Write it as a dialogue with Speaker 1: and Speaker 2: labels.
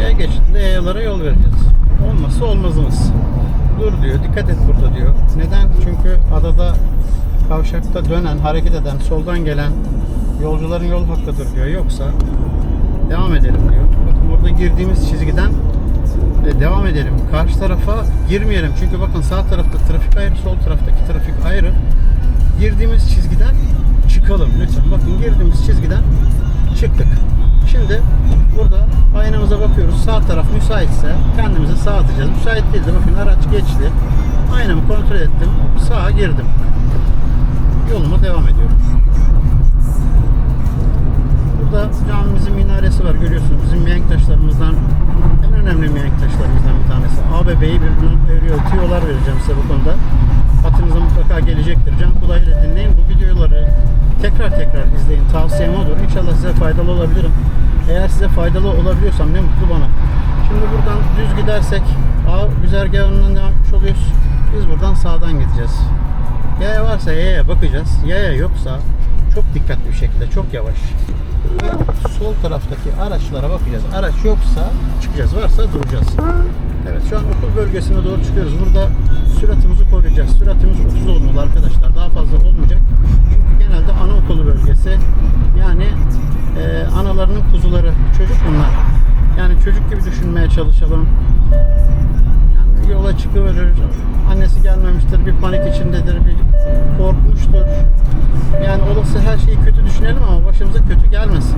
Speaker 1: Yaya geçidinde yayalara yol vereceğiz. Olmazsa olmazımız. Dur diyor, dikkat et burada diyor. Neden? Çünkü adada kavşakta dönen, hareket eden, soldan gelen yolcuların yol hakkıdır diyor. Yoksa devam edelim diyor. Bakın burada girdiğimiz çizgiden e, devam edelim. Karşı tarafa girmeyelim. Çünkü bakın sağ tarafta trafik ayrı, sol taraftaki trafik ayrı. Girdiğimiz çizgiden çıkalım lütfen. Bakın girdiğimiz çizgiden çıktık. Şimdi burada bakıyoruz. Sağ taraf müsaitse kendimizi sağa atacağız. Müsait değildi. Bakın araç geçti. Aynamı kontrol ettim. Sağa girdim. Yoluma devam ediyorum. Burada camimizin minaresi var görüyorsunuz. Bizim mihenk taşlarımızdan en önemli mihenk taşlarımızdan bir tanesi. ABB'yi birbirinden ayırıyor. Tüyolar vereceğim size bu konuda. Hatırınıza mutlaka gelecektir. Can kulağıyla dinleyin. Bu videoları tekrar tekrar izleyin. Tavsiyem odur. İnşallah size faydalı olabilirim. Eğer size faydalı olabiliyorsam ne mutlu bana. Şimdi buradan düz gidersek A güzergahından devam oluyoruz. Biz buradan sağdan gideceğiz. Yaya varsa yaya bakacağız. Yaya yoksa çok dikkatli bir şekilde, çok yavaş. Sol taraftaki araçlara bakacağız. Araç yoksa çıkacağız, varsa duracağız. Evet, şu an okul bölgesine doğru çıkıyoruz. Burada süratimizi koruyacağız. Süratimiz 30 olmalı arkadaşlar. Daha fazla olmayacak. Analarının kuzuları. Çocuk bunlar. Yani çocuk gibi düşünmeye çalışalım. Yani yola çıkıverir. Annesi gelmemiştir, bir panik içindedir, bir korkmuştur. Yani olası her şeyi kötü düşünelim ama başımıza kötü gelmesin.